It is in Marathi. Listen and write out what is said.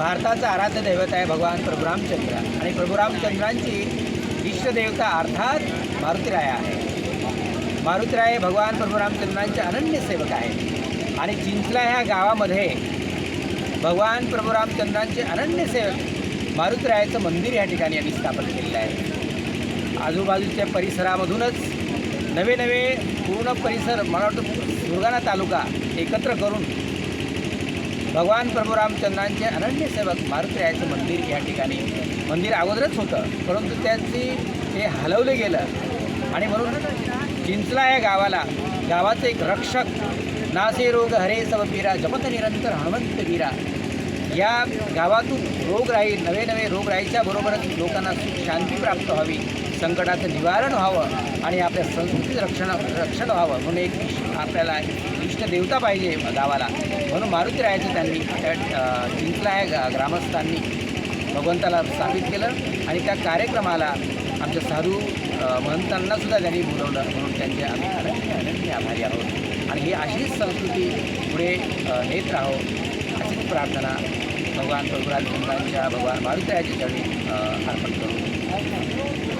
भारताचं आराध्य दैवत आहे भगवान प्रभू रामचंद्र. आणि प्रभू रामचंद्रांची इष्टदेवता अर्थात मारुतीराय आहे. मारुतीराय भगवान प्रभू रामचंद्रांचे अनन्य सेवक आहेत. आणि चिंचला ह्या गावामध्ये भगवान प्रभू रामचंद्रांचे अनन्य सेवक मारुतीरायाचं मंदिर या ठिकाणी आम्ही स्थापन केलेलं आहे. आजूबाजूच्या परिसरामधूनच नवे नवे पूर्ण परिसर मला वाटतं सुरगाणा तालुका एकत्र करून भगवान प्रभू रामचंद्रांचे अनन्य सेवक मारुतीरायाचं मंदिर या ठिकाणी. मंदिर अगोदरच होतं परंतु त्यांची ते हलवलं गेलं. आणि म्हणून चिंचला या गावाला गावाचं एक रक्षक नासे रोग हरे सब पीरा जपत निरंतर हनुमंत वीरा या गावातून रोगराई नवे नवे रोगराईच्या बरोबरच लोकांना सुख शांती प्राप्त व्हावी संकटाचं निवारण व्हावं आणि आपल्या संस्कृतीचं रक्षण रक्षण व्हावं म्हणून एक आपल्याला इष्ट देवता पाहिजे गावाला. म्हणून मारुती रायाचं त्यांनी त्या जिंकला चिंचला गा- ग्रामस्थांनी भगवंताला स्थापित केलं आणि त्या कार्यक्रमाला आमच्या साधू अ, महंतांना सुद्धा त्यांनी बोलवलं म्हणून त्यांचे आम्ही अनन्य अनन्य आभारी आहोत. आणि ही अशीच संस्कृती पुढे नेत राहो अशीच प्रार्थना भगवान प्रभुराज चंद्रांच्या भगवान मारुतीरायाच्या चरणी अ, अर्पण करू